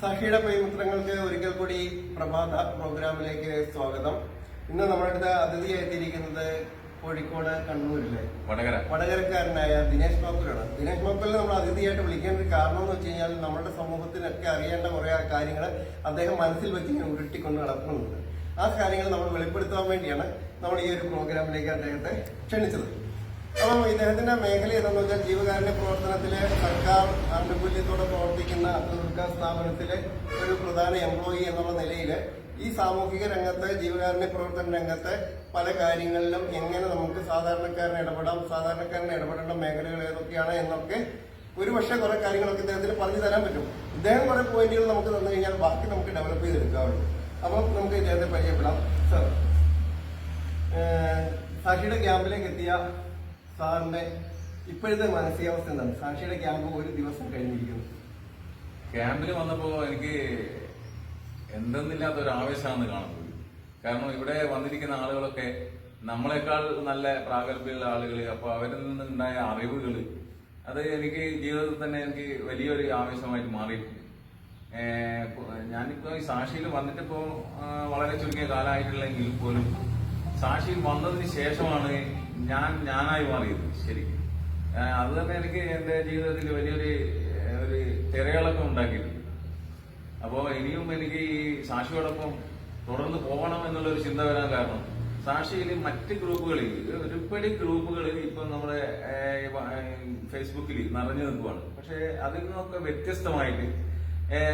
സഹിയുടെ പ്രിയമിത്രങ്ങൾക്ക് ഒരിക്കൽ കൂടി പ്രഭാത പ്രോഗ്രാമിലേക്ക് സ്വാഗതം. ഇന്ന് നമ്മുടെ അടുത്ത് അതിഥിയായിട്ടിരിക്കുന്നത് കോഴിക്കോട് കണ്ണൂരിലെ വടകര. വടകരക്കാരനായ ദിനേശ് ബാബുരാണ് ദിനേശ് ബാബുവിനെ നമ്മൾ അതിഥിയായിട്ട് വിളിക്കേണ്ട ഒരു കാരണം എന്ന് വെച്ച് കഴിഞ്ഞാൽ നമ്മുടെ സമൂഹത്തിനൊക്കെ അറിയേണ്ട കുറെ കാര്യങ്ങൾ അദ്ദേഹം മനസ്സിൽ വെച്ച് ഇങ്ങനെ ഉരുട്ടിക്കൊണ്ട് നടക്കുന്നുണ്ട്. ആ കാര്യങ്ങൾ നമ്മൾ വെളിപ്പെടുത്താൻ വേണ്ടിയാണ് നമ്മൾ ഈ ഒരു പ്രോഗ്രാമിലേക്ക് അദ്ദേഹത്തെ ക്ഷണിച്ചത്. അപ്പം ഇദ്ദേഹത്തിന്റെ മേഖല ഏതെന്ന് വെച്ചാൽ ജീവകാരുണ്യ പ്രവർത്തനത്തിലെ സർക്കാർ ആനുകൂല്യത്തോടെ പ്രവർത്തിക്കുന്ന സർക്കാർ സ്ഥാപനത്തിലെ ഒരു പ്രധാന എംപ്ലോയി എന്നുള്ള നിലയിൽ ഈ സാമൂഹിക രംഗത്ത് ജീവകാരുണ്യ പ്രവർത്തന രംഗത്ത് പല കാര്യങ്ങളിലും എങ്ങനെ നമുക്ക് സാധാരണക്കാരനെ ഇടപെടാം സാധാരണക്കാരനെ ഇടപെടേണ്ട മേഖലകൾ ഏതൊക്കെയാണ് എന്നൊക്കെ ഒരുപക്ഷെ കുറെ കാര്യങ്ങളൊക്കെ ഇദ്ദേഹത്തിന് പറഞ്ഞു തരാൻ പറ്റും. ഇദ്ദേഹം കുറെ പോയിന്റുകൾ നമുക്ക് തന്നു കഴിഞ്ഞാൽ ബാക്കി നമുക്ക് ഡെവലപ്പ് ചെയ്തെടുക്കാവുള്ളൂ. അപ്പം നമുക്ക് ഇദ്ദേഹത്തെ പരിചയപ്പെടാം. സർ സാക്ഷിയുടെ ക്യാമ്പിലേക്ക് എത്തിയ സാറിന്റെ ഇപ്പോഴത്തെ മാനസികാവസ്ഥ എന്താണ്? സാക്ഷിയുടെ ക്യാമ്പ് ഒരു ദിവസം കഴിഞ്ഞിരിക്കുന്നു. ക്യാമ്പിൽ വന്നപ്പോ എനിക്ക് എന്തെന്നില്ലാത്ത ഒരു ആവേശമാണ് കാണുന്നത്. കാരണം ഇവിടെ വന്നിരിക്കുന്ന ആളുകളൊക്കെ നമ്മളെക്കാൾ നല്ല പ്രാഗൽഭ്യമുള്ള ആളുകൾ അപ്പൊ അവരിൽ നിന്നുണ്ടായ അറിവുകൾ അത് എനിക്ക് ജീവിതത്തിൽ തന്നെ എനിക്ക് വലിയൊരു ആവേശമായിട്ട് മാറിയിട്ടുണ്ട്. ഞാനിപ്പോ ഈ സാക്ഷിയിൽ വന്നിട്ടിപ്പോ വളരെ ചുരുങ്ങിയ കാലമായിട്ടുള്ളെങ്കിൽ പോലും സാക്ഷിയിൽ വന്നതിന് ശേഷമാണ് ഞാൻ ഞാനായി മാറിയത് ശരിക്കും. അത് തന്നെ എനിക്ക് എന്റെ ജീവിതത്തിൽ വലിയൊരു ഒരു തിരകളൊക്കെ ഉണ്ടാക്കിയിട്ടുണ്ട്. അപ്പോ ഇനിയും എനിക്ക് ഈ സാക്ഷിയോടൊപ്പം തുടർന്ന് പോകണം എന്നുള്ളൊരു ചിന്ത വരാൻ കാരണം സാക്ഷിയിൽ മറ്റ് ഗ്രൂപ്പുകളിൽ ഒരുപടി ഗ്രൂപ്പുകളിൽ ഇപ്പൊ നമ്മുടെ ഫേസ്ബുക്കിൽ നിറഞ്ഞു നിൽക്കുവാണ്. പക്ഷെ അതിൽ നിന്നൊക്കെ വ്യത്യസ്തമായിട്ട്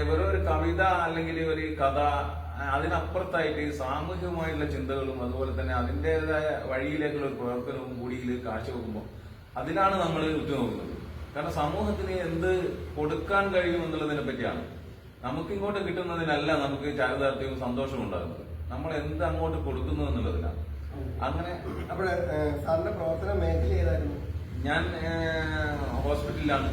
വെറും ഒരു കവിത അല്ലെങ്കിൽ ഒരു കഥ അതിനപ്പുറത്തായിട്ട് സാമൂഹികമായിട്ടുള്ള ചിന്തകളും അതുപോലെ തന്നെ അതിന്റെതായ വഴിയിലേക്കുള്ള ഒരു പ്രവർത്തനവും കൂടി ഇതിൽ കാഴ്ചവെക്കുമ്പോൾ അതിനാണ് നമ്മൾ ഉറ്റുനോക്കുന്നത്. കാരണം സമൂഹത്തിന് എന്ത് കൊടുക്കാൻ കഴിയും എന്നുള്ളതിനെ പറ്റിയാണ്. നമുക്ക് ഇങ്ങോട്ട് കിട്ടുന്നതിനല്ല നമുക്ക് ചാരിതാർത്ഥ്യവും സന്തോഷവും ഉണ്ടാകുന്നത്. നമ്മൾ എന്ത് അങ്ങോട്ട് കൊടുക്കുന്നു എന്നുള്ളതിനാണ്. അങ്ങനെ സാറിന്റെ പ്രവർത്തന മേഖല ഏതായിരുന്നു? ഞാൻ ഹോസ്പിറ്റലിലാണ്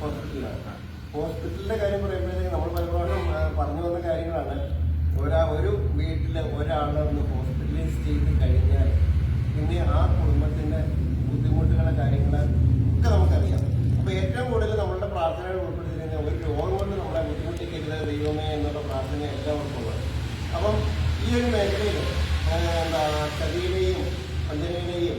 ഹോസ്പിറ്റലിലാണ്. ഹോസ്പിറ്റലിന്റെ കാര്യം പറയുമ്പോഴത്തേക്ക് നമ്മൾ പലപ്പോഴും പറഞ്ഞു വന്ന കാര്യങ്ങളാണ്. ഒരാ ഒരു വീട്ടിലെ ഒരാളൊന്ന് ഹോസ്പിറ്റലൈസ് ചെയ്ത് കഴിഞ്ഞാൽ പിന്നെ ആ കുടുംബത്തിന്റെ ബുദ്ധിമുട്ടുകളെ കാര്യങ്ങൾ ഒക്കെ നമുക്കറിയാം. അപ്പൊ ഏറ്റവും കൂടുതൽ നമ്മളുടെ പ്രാർത്ഥനകൾ ഉൾപ്പെടുത്തിക്കഴിഞ്ഞാൽ ഒരു രോഗം കൊണ്ട് നമ്മളെ ബുദ്ധിമുട്ടിക്കരുത് ദൈവമേ എന്നുള്ള പ്രാർത്ഥന എല്ലാവർക്കും ഉള്ളത്. അപ്പം ഈ ഒരു മേഖലയിൽ എന്താ ചതിയുടെയും പഞ്ചനയുടെയും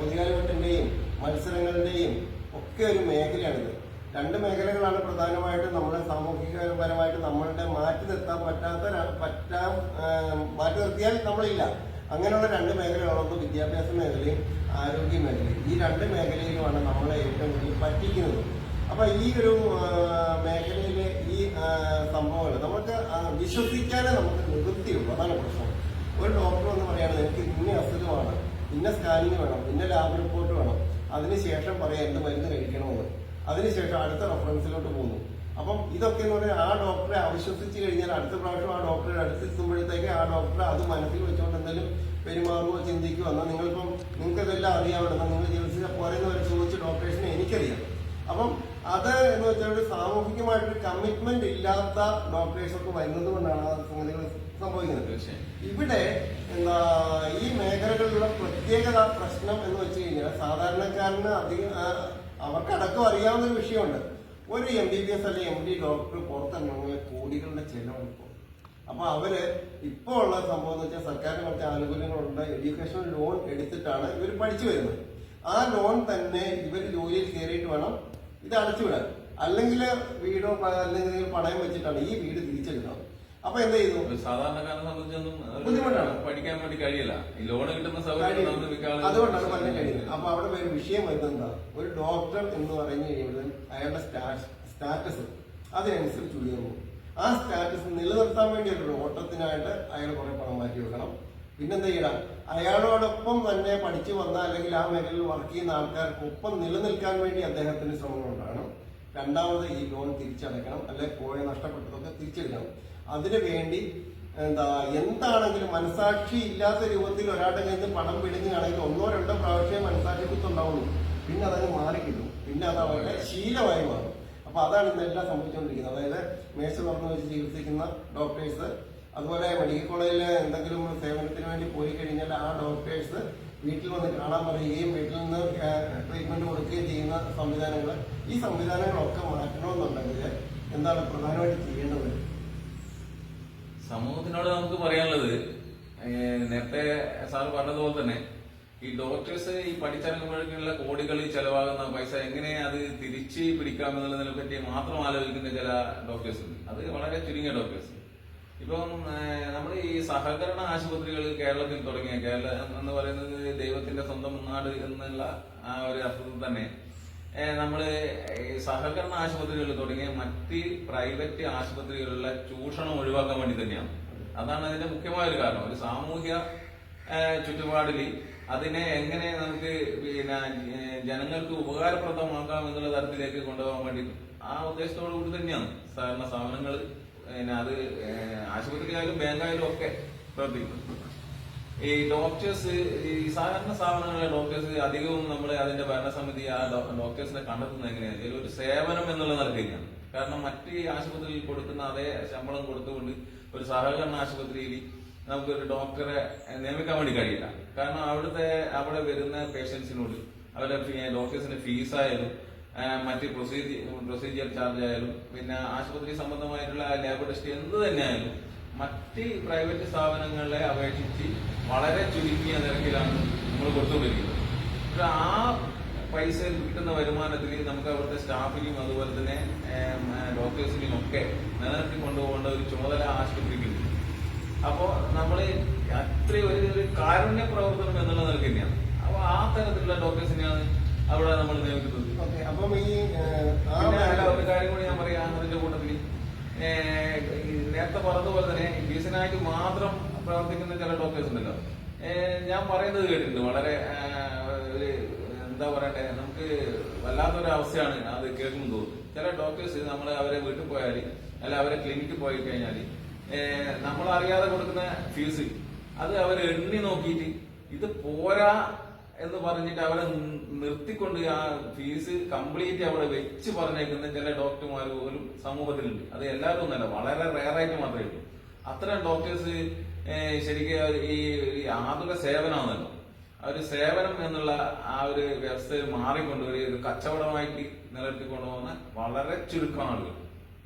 കുതികാലുവെട്ടിന്റെയും മത്സരങ്ങളുടെയും ഒക്കെ ഒരു മേഖലയാണിത്. രണ്ട് മേഖലകളാണ് പ്രധാനമായിട്ടും നമ്മുടെ സാമൂഹികപരമായിട്ട് നമ്മളുടെ മാറ്റി നിർത്താൻ പറ്റാത്ത പറ്റാൻ മാറ്റി നിർത്തിയാൽ നമ്മളില്ല. അങ്ങനെയുള്ള രണ്ട് മേഖലകളാണ് മേഖലകളൊന്ന് വിദ്യാഭ്യാസ മേഖലയും ആരോഗ്യ മേഖലയും. ഈ രണ്ട് മേഖലയിലുമാണ് നമ്മളെ ഏറ്റവും കൂടുതൽ പറ്റിക്കുന്നത്. അപ്പൊ ഈ ഒരു മേഖലയിലെ ഈ സംഭവങ്ങൾ നമുക്ക് വിശ്വസിക്കാനേ നമുക്ക് നിവൃത്തിയുള്ളൂ അതാണ് പ്രശ്നം. ഒരു ഡോക്ടർ എന്ന് പറയുകയാണെങ്കിൽ എനിക്ക് ഇന്ന അസുഖമാണ് ഇന്ന സ്കാനിങ് വേണം. ഇന്ന ലാബ് റിപ്പോർട്ട് വേണം. അതിനുശേഷം പറയാം എന്ത് മരുന്ന് കഴിക്കണമെന്ന്. അതിനുശേഷം അടുത്ത റെഫറൻസിലോട്ട് പോകുന്നു. അപ്പം ഇതൊക്കെ എന്ന് പറഞ്ഞാൽ ആ ഡോക്ടറെ അവിശ്വസിച്ച് കഴിഞ്ഞാൽ അടുത്ത പ്രാവശ്യം ആ ഡോക്ടറെ അടുത്തെത്തുമ്പോഴത്തേക്ക് ആ ഡോക്ടറെ അത് മനസ്സിൽ വെച്ചുകൊണ്ട് എന്തെങ്കിലും പെരുമാറുമോ ചിന്തിക്കുമോ എന്നാൽ നിങ്ങളിപ്പം നിങ്ങൾക്ക് ഇതെല്ലാം അറിയാവുന്ന നിങ്ങൾ ചികിത്സിച്ച പോരെന്ന് വരെ ചോദിച്ച് ഡോക്ടേഴ്സിനെ എനിക്കറിയാം. അപ്പം അത് എന്ന് വെച്ചാൽ ഒരു സാമൂഹികമായിട്ടൊരു കമ്മിറ്റ്മെന്റ് ഇല്ലാത്ത ഡോക്ടേഴ്സ് ഒക്കെ വരുന്നത് കൊണ്ടാണ് ആ സംഗതികൾ സംഭവിക്കുന്നത്. പക്ഷേ ഇവിടെ എന്താ ഈ മേഖലകളിലുള്ള പ്രത്യേകത പ്രശ്നം എന്ന് വെച്ച് കഴിഞ്ഞാൽ സാധാരണക്കാരന് അധികം അവർക്കടക്കം അറിയാവുന്ന ഒരു വിഷയമുണ്ട്. ഒരു എം ബി ബി എസ് അല്ലെങ്കിൽ എം ഡി ഡോക്ടർ പുറത്തിറങ്ങുന്ന കോടികളുടെ ചെലവാണ് ഇപ്പോൾ അപ്പൊ അവർ ഇപ്പോ ഉള്ള സംഭവം എന്ന് വെച്ചാൽ സർക്കാരിന് കുറച്ച് ആനുകൂല്യങ്ങളുണ്ട്. എഡ്യൂക്കേഷൻ ലോൺ എടുത്തിട്ടാണ് ഇവർ പഠിച്ചു വരുന്നത്. ആ ലോൺ തന്നെ ഇവർ ജോലിയിൽ കയറിയിട്ട് വേണം ഇത് അടച്ചുവിടാൻ അല്ലെങ്കിൽ വീടോ അല്ലെങ്കിൽ പണയം വെച്ചിട്ടാണ് ഈ വീട് തിരിച്ചെടുക്കണം അപ്പൊ എന്ത് ചെയ്തു? സാധാരണക്കാരനെ സംബന്ധിച്ചൊന്നും ബുദ്ധിമുട്ടാണ്. പഠിക്കാൻ വേണ്ടി കഴിയില്ല. ഈ ലോൺ കിട്ടുന്ന സൗകര്യം അതുകൊണ്ടാണ് പറയാൻ കഴിയുന്നത് അപ്പൊ അവിടെ ഒരു വിഷയം വരുന്നത് എന്താ ഒരു ഡോക്ടർ എന്ന് പറഞ്ഞു കഴിയുമ്പോൾ അയാളുടെ സ്റ്റാറ്റസ് അതിനനുസരിച്ച് ഉയർന്നു ആ സ്റ്റാറ്റസ് നിലനിർത്താൻ വേണ്ടി ഒരു ഓട്ടത്തിനായിട്ട് അയാൾ കുറെ പണം മാറ്റി വെക്കണം. പിന്നെന്താ ചെയ്യണം? അയാളോടൊപ്പം തന്നെ പഠിച്ചു വന്ന അല്ലെങ്കിൽ ആ മേഖലയിൽ വർക്ക് ചെയ്യുന്ന ആൾക്കാർക്കൊപ്പം നിലനിൽക്കാൻ വേണ്ടി അദ്ദേഹത്തിന് ശ്രമങ്ങളുണ്ടാകണം. രണ്ടാമത് ഈ ലോൺ തിരിച്ചടയ്ക്കണം. അല്ലെങ്കിൽ കോഴി നഷ്ടപ്പെട്ടതൊക്കെ തിരിച്ചെടുക്കണം. അതിനു വേണ്ടി എന്താ എന്താണെങ്കിലും മനസാക്ഷി ഇല്ലാത്ത രൂപത്തിൽ ഒരാളുടെ കയ്യിൽ നിന്ന് പണം പിടിഞ്ഞാണെങ്കിൽ ഒന്നോ രണ്ടോ പ്രാവശ്യം മനസാക്ഷി കുത്തുണ്ടാവുള്ളൂ പിന്നെ അതങ്ങ് മാറിക്കിട്ടും. പിന്നെ അത് അവരുടെ ശീലമായി മാറും. അപ്പൊ അതാണ് ഇന്നെല്ലാം സംഭവിച്ചുകൊണ്ടിരിക്കുന്നത്. അതായത് മേശ തുറന്നു വെച്ച് ചികിത്സിക്കുന്ന ഡോക്ടേഴ്സ് അതുപോലെ മെഡിക്കൽ കോളേജിൽ എന്തെങ്കിലും സേവനത്തിന് വേണ്ടി പോയി കഴിഞ്ഞാൽ ആ ഡോക്ടേഴ്സ് വീട്ടിൽ വന്ന് കാണാൻ പറയുകയും വീട്ടിൽ നിന്ന് ട്രീറ്റ്മെന്റ് കൊടുക്കുകയും ചെയ്യുന്ന സംവിധാനങ്ങൾ ഈ സംവിധാനങ്ങളൊക്കെ മാറ്റണമെന്നുണ്ടെങ്കിൽ എന്താണ് പ്രധാനമായിട്ട് ചെയ്യേണ്ടത്? സമൂഹത്തിനോട് നമുക്ക് പറയാനുള്ളത് നേരത്തെ സാർ പറഞ്ഞതുപോലെ തന്നെ ഈ ഡോക്ടേഴ്സ് ഈ പഠിച്ചിറങ്ങുമ്പോഴേക്കുള്ള കോടികൾ ചെലവാകുന്ന പൈസ എങ്ങനെ അത് തിരിച്ച് പിടിക്കാമെന്നുള്ളതിനെ പറ്റി മാത്രം ആലോചിക്കുന്ന ചില ഡോക്ടേഴ്സ് ഉണ്ട്. അത് വളരെ ചുരുങ്ങിയ ഡോക്ടേഴ്സ് ഇപ്പം നമ്മൾ ഈ സഹകരണ ആശുപത്രികൾ കേരളത്തിൽ തുടങ്ങിയ കേരള എന്ന് പറയുന്നത് ദൈവത്തിന്റെ സ്വന്തം നാട് എന്നുള്ള ആ ഒരു അർത്ഥത്തിൽ തന്നെ ഏഹ് നമ്മൾ സഹകരണ ആശുപത്രികൾ തുടങ്ങിയ മറ്റ് പ്രൈവറ്റ് ആശുപത്രികളിലുള്ള ചൂഷണം ഒഴിവാക്കാൻ വേണ്ടി തന്നെയാണ്. അതാണ് അതിന്റെ മുഖ്യമായ ഒരു കാരണം. ഒരു സാമൂഹ്യ ചുറ്റുപാടിൽ അതിനെ എങ്ങനെ നമുക്ക് പിന്നെ ജനങ്ങൾക്ക് ഉപകാരപ്രദമാക്കാം എന്നുള്ള തരത്തിലേക്ക് കൊണ്ടുപോകാൻ വേണ്ടി ആ ഉദ്ദേശത്തോടു കൂടി തന്നെയാണ് സഹകരണ സ്ഥാപനങ്ങൾ പിന്നെ അത് ആശുപത്രിയായാലും ബാങ്കായാലും ഒക്കെ പ്രവർത്തിക്കുന്നത്. ഈ ഡോക്ടേഴ്സ് ഈ സാധാരണ സ്ഥാപനങ്ങളിലെ ഡോക്ടേഴ്സ് അധികവും നമ്മുടെ അതിന്റെ ഭരണസമിതി ആ ഡോക്ടേഴ്സിനെ കണ്ടെത്തുന്നത് എങ്ങനെയാണ് ഒരു സേവനം എന്നുള്ള നിലയ്ക്കാണ്. കാരണം മറ്റ് ആശുപത്രിയിൽ കൊടുക്കുന്ന അതേ ശമ്പളം കൊടുത്തുകൊണ്ട് ഒരു സഹകരണ ആശുപത്രിയിൽ നമുക്കൊരു ഡോക്ടറെ നിയമിക്കാൻ വേണ്ടി കഴിയില്ല. കാരണം അവിടുത്തെ അവിടെ വരുന്ന പേഷ്യൻസിനോട് അവരുടെ ഡോക്ടേഴ്സിന്റെ ഫീസായാലും മറ്റ് പ്രൊസീജിയർ പ്രൊസീജിയർ ചാർജ് ആയാലും പിന്നെ ആശുപത്രി സംബന്ധമായിട്ടുള്ള ലാബ് ടെസ്റ്റ് എന്ത് തന്നെയായാലും മറ്റ് പ്രൈവറ്റ് സ്ഥാപനങ്ങളെ അപേക്ഷിച്ച് വളരെ ചുരുങ്ങിയ നിരക്കിലാണ് നമ്മൾ കൊടുത്തുകൊണ്ടിരിക്കുന്നത്. ആ പൈസ കിട്ടുന്ന വരുമാനത്തിൽ നമുക്ക് അവിടുത്തെ സ്റ്റാഫിനും അതുപോലെ തന്നെ ഡോക്ടേഴ്സിനും ഒക്കെ നിലനിർത്തി കൊണ്ടുപോകേണ്ട ഒരു ചുമതല ആശുപത്രിക്കുണ്ട്. അപ്പോൾ നമ്മൾ അത്രയും ഒരു ഒരു കാരുണ്യ പ്രവർത്തനം എന്നുള്ള നിലയ്ക്ക് തന്നെയാണ്. അപ്പൊ ആ തരത്തിലുള്ള ഡോക്ടേഴ്സിനെയാണ് അവിടെ നമ്മൾ നിയമിക്കുന്നത് ഓക്കെ അപ്പം ഈ ഒരു കാര്യം കൂടി ഞാൻ പറയാം അതിന്റെ കൂട്ടത്തിൽ നേരത്തെ പറഞ്ഞതുപോലെ തന്നെ ഇംഗ്ലീഷിനായിട്ട് മാത്രം പ്രവർത്തിക്കുന്ന ചില ഡോക്ടേഴ്സ് ഉണ്ടല്ലോ. ഞാൻ പറയുന്നത് കേട്ടിട്ടുണ്ട് വളരെ ഒരു എന്താ പറയട്ടെ നമുക്ക് വല്ലാത്തൊരു അവസ്ഥയാണ് അത് കേൾക്കുമ്പോൾ തോന്നുന്നു ചില ഡോക്ടേഴ്സ് നമ്മൾ അവരെ വീട്ടിൽ പോയാൽ അല്ല അവരെ ക്ലിനിക്കിൽ പോയി കഴിഞ്ഞാൽ നമ്മൾ അറിയാതെ കൊടുക്കുന്ന ഫീസ് അത് അവർ എണ്ണി നോക്കിയിട്ട് ഇത് പോരാ എന്ന് പറഞ്ഞിട്ട് അവരെ നിർത്തിക്കൊണ്ട് ആ ഫീസ് കംപ്ലീറ്റ് അവിടെ വെച്ച് പറഞ്ഞേക്കുന്ന ചില ഡോക്ടർമാർ പോലും സമൂഹത്തിലുണ്ട്. അത് എല്ലാവരും ഒന്നല്ല വളരെ റയറായിട്ട് മാത്രമേ ഉള്ളൂ. അത്തരം ഡോക്ടേഴ്സ് ശരിക്കും ഈ ആതുര സേവനമാണല്ലോ. ആ ഒരു സേവനം എന്നുള്ള ആ ഒരു വ്യവസ്ഥയിൽ മാറിക്കൊണ്ട് ഒരു കച്ചവടമായിട്ട് നിലനിർത്തിക്കൊണ്ടുപോകുന്ന വളരെ ചുരുക്കമാണ്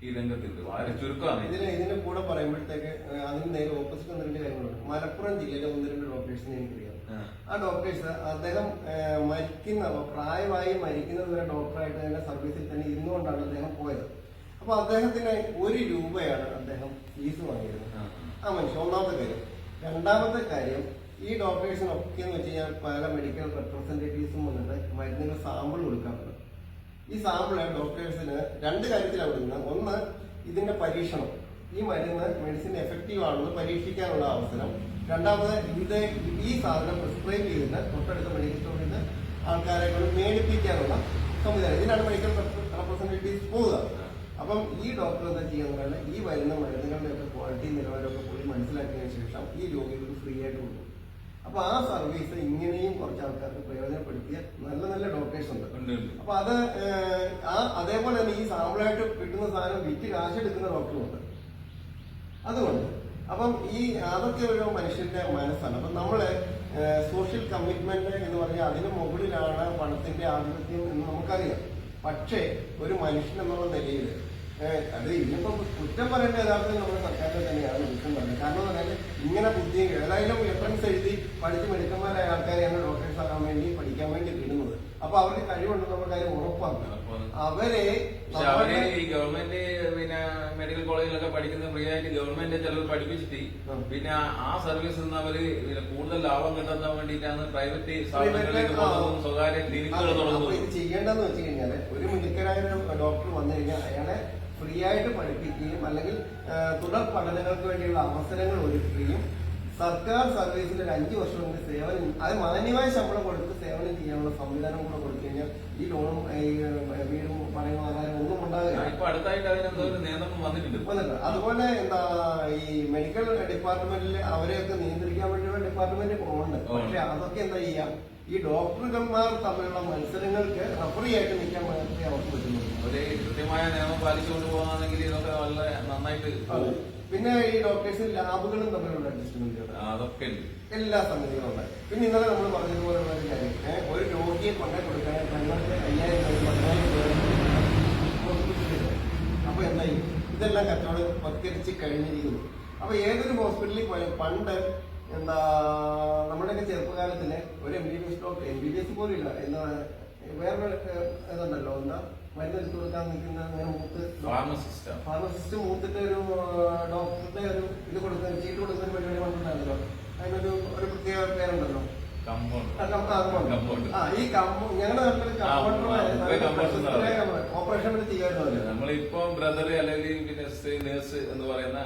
ഈ രംഗത്തുണ്ട് വളരെ ചുരുക്കമാണ് ഇത്. ഇതിന് ഇതിന് കൂടെ പറയുമ്പോഴത്തേക്ക് അതിന് നേരെ ഓപ്പോസിറ്റ് ഒന്ന് രണ്ട് കാര്യങ്ങളുണ്ട്. മലപ്പുറം ജില്ലയിലെ ഒന്ന് രണ്ട് ഡോക്ടേഴ്സിനെ എനിക്കറിയാം. ആ. ഡോക്ടേഴ്സ് അദ്ദേഹം മരിക്കുന്ന പ്രായമായി മരിക്കുന്നത് വരെ ഡോക്ടറായിട്ട് തന്നെ സർവീസിൽ തന്നെ ഇരുന്നുകൊണ്ടാണ് അദ്ദേഹം പോയത്. അപ്പൊ അദ്ദേഹത്തിന് ഒരു രൂപയാണ് അദ്ദേഹം ഫീസ് വാങ്ങിയിരുന്നത്. ആ. മനുഷ്യ മനുഷ്യൻ ഒന്നാമത്തെ കാര്യം. രണ്ടാമത്തെ കാര്യം ഈ ഡോക്ടേഴ്സിനൊക്കെ എന്ന് വെച്ച് കഴിഞ്ഞാൽ പല മെഡിക്കൽ റെപ്രസെന്റേറ്റീവ്സും വന്നിട്ട് മരുന്നിന് സാമ്പിൾ കൊടുക്കാറുണ്ട്. ഈ സാമ്പിൾ ഡോക്ടേഴ്സിന് രണ്ട് കാര്യത്തിലാണ് കൊടുക്കുന്നത് ഒന്ന് ഇതിന്റെ പരീക്ഷണം. ഈ മരുന്ന് മെഡിസിൻ എഫക്റ്റീവ് ആണെന്ന് പരീക്ഷിക്കാനുള്ള അവസരം. രണ്ടാമത് ഇത് ഈ സാധനം പ്രിസ്ക്രൈബ് ചെയ്തിട്ട് തൊട്ടടുത്ത മെഡിക്കൽ സ്റ്റോറിൽ നിന്ന് ആൾക്കാരെ കൊണ്ട് മേടിപ്പിക്കാനുള്ള സംവിധാനം. ഇതിനാണ് മെഡിക്കൽ റെപ്രസെന്റേറ്റീവ്സ് പോവുക. അപ്പം ഈ ഡോക്ടർ എന്താ ചെയ്യാന്ന് പറഞ്ഞാൽ ഈ വരുന്ന മരുന്നുകളുടെ ഒക്കെ ക്വാളിറ്റി നിലവാരമൊക്കെ കൂടി മനസ്സിലാക്കിയതിനു ശേഷം ഈ രോഗികൾക്ക് ഫ്രീ ആയിട്ട് കൊടുക്കും. അപ്പൊ ആ സർവീസ് ഇങ്ങനെയും കുറച്ച് ആൾക്കാർക്ക് പ്രയോജനപ്പെടുത്തിയ നല്ല നല്ല ഡോക്ടേഴ്സ് ഉണ്ട്. അപ്പൊ അത് ആ അതേപോലെ തന്നെ ഈ സാമ്പിളായിട്ട് കിട്ടുന്ന സാധനം വിറ്റ് കാശെടുക്കുന്ന ഡോക്ടറും ഉണ്ട്. അതുകൊണ്ട് അപ്പം ഈ അതൊക്കെ ഒരു മനുഷ്യന്റെ മനസ്സാണ്. അപ്പൊ നമ്മൾ സോഷ്യൽ കമ്മിറ്റ്മെന്റ് എന്ന് പറഞ്ഞാൽ അതിന് മുകളിലാണ് പണത്തിന്റെ ആധിപത്യം എന്ന് നമുക്കറിയാം. പക്ഷേ ഒരു മനുഷ്യൻ എന്നുള്ള നിലയിൽ അത് ഇതിനിപ്പോ കുറ്റം പറയേണ്ട യഥാർത്ഥത്തിൽ നമ്മുടെ സർക്കാരിനെ തന്നെയാണ് കുറ്റം പറയുന്നത്. കാരണം എന്ന് പറഞ്ഞാൽ ഇങ്ങനെ ബുദ്ധി ഏതായാലും എഫൻസ് എഴുതി പഠിച്ച് മെഡിക്കന്മാരായ ആൾക്കാരെയാണ് ഡോക്ടേഴ്സ് ആകാൻ വേണ്ടി പഠിക്കാൻ വേണ്ടി അപ്പൊ അവർക്ക് കഴിവുണ്ട് നമ്മുടെ കാര്യം ഉറപ്പാണ്. അവരെ അവർ ഈ ഗവൺമെന്റ് പിന്നെ മെഡിക്കൽ കോളേജിലൊക്കെ പഠിക്കുന്ന ഫ്രീ ആയിട്ട് ഗവൺമെന്റ് ചിലർ പഠിപ്പിച്ചിട്ട് പിന്നെ ആ സർവീസിൽ നിന്ന് അവർ കൂടുതൽ ലാഭം കണ്ടെത്താൻ വേണ്ടിയിട്ടാണ് പ്രൈവറ്റ് സ്ഥാപനങ്ങളിലേക്ക്. പോകുന്നതും സ്വകാര്യ ക്ലിനിക്കുകൾ തുടങ്ങുന്നതും ചെയ്യേണ്ടതെന്ന് വെച്ച് കഴിഞ്ഞാൽ ഒരു മിടുക്കനായ ഒരു ഡോക്ടർ വന്നു കഴിഞ്ഞാൽ അയാളെ ഫ്രീ ആയിട്ട് പഠിപ്പിക്കുകയും അല്ലെങ്കിൽ തുടർ പഠനങ്ങൾക്ക് വേണ്ടിയുള്ള അവസരങ്ങൾ ഒരുക്കുകയും സർക്കാർ സർവീസിൽ ഒരു അഞ്ചു വർഷം കൊണ്ട് സേവനം അത് മാന്യമായ ശമ്പളം കൊടുത്ത് സേവനം ചെയ്യാനുള്ള സംവിധാനം കൂടെ കൊടുത്തു കഴിഞ്ഞാൽ ഈ ലോണും വീടും പണയും ആധാരം ഒന്നും ഉണ്ടാകില്ല അതുപോലെ എന്താ ഈ മെഡിക്കൽ ഡിപ്പാർട്ട്മെന്റിൽ അവരെയൊക്കെ നിയന്ത്രിക്കാൻ വേണ്ടിയുള്ള ഡിപ്പാർട്ട്മെന്റ് ഉണ്ട് പക്ഷെ അതൊക്കെ എന്താ ചെയ്യാം? ഈ ഡോക്ടർമാർ തമ്മിലുള്ള മത്സരങ്ങൾക്ക് റഫറി ആയിട്ട് നിൽക്കാൻ മാത്രമേ അവർക്ക് പറ്റുന്നുള്ളൂ. ഒരു കൃത്യമായ നിയമം പാലിച്ചുകൊണ്ട് പോകാണെങ്കിൽ ഇതൊക്കെ വളരെ നന്നായിട്ട് പിന്നെ ഈ ഡോക്ടേഴ്സ് ലാബുകളും തമ്മിലുള്ള അഡ്ജസ്റ്റ്മെന്റ് അതൊക്കെ എല്ലാ സംഗതികളും ഉണ്ട്. പിന്നെ ഇന്നലെ നമ്മൾ പറഞ്ഞതുപോലുള്ള ഒരു കാര്യം. ഒരു രോഗിയെ കൊണ്ടേ കൊടുക്കാൻ അയ്യായിരം അപ്പൊ എന്തായി? ഇതെല്ലാം കച്ചവടം വത്കരിച്ച് കഴിഞ്ഞിരിക്കുന്നു. അപ്പൊ ഏതൊരു ഹോസ്പിറ്റലിൽ പോയാൽ പണ്ട് എന്താ നമ്മുടെയൊക്കെ ചെറുപ്പകാലത്തിന് ഒരു M B B S doctor M B B S പോലും ഇല്ല എന്താ വേറൊരു ഇതുണ്ടല്ലോ എന്താ മരുന്ന് എടുത്തു കൊടുക്കാൻ നിൽക്കുന്ന അങ്ങനെ മൂത്ത് ഫാർമസിസ്റ്റ് ഫാർമസിസ്റ്റ് മൂത്തിട്ട് ഒരു ആ, ഡോക്ടറുടെ ഒരു ഇത് കൊടുക്കുന്ന ചീട്ട് കൊടുക്കുന്ന ഒരു പരിപാടി വന്നിട്ടുണ്ടല്ലോ അതിനൊരു ഒരു പ്രത്യേക പേരുണ്ടല്ലോ. കമ്പൗണ്ട് ആ, കമ്പൗണ്ട്. ഈ ഞങ്ങളുടെ കമ്പൗണ്ട്. ഓപ്പറേഷൻ വേണ്ടി ചെയ്യാറുണ്ട് നമ്മളിപ്പോ ബ്രദർ അല്ലെങ്കിൽ പിന്നെ നേഴ്സ് എന്ന് പറയുന്ന.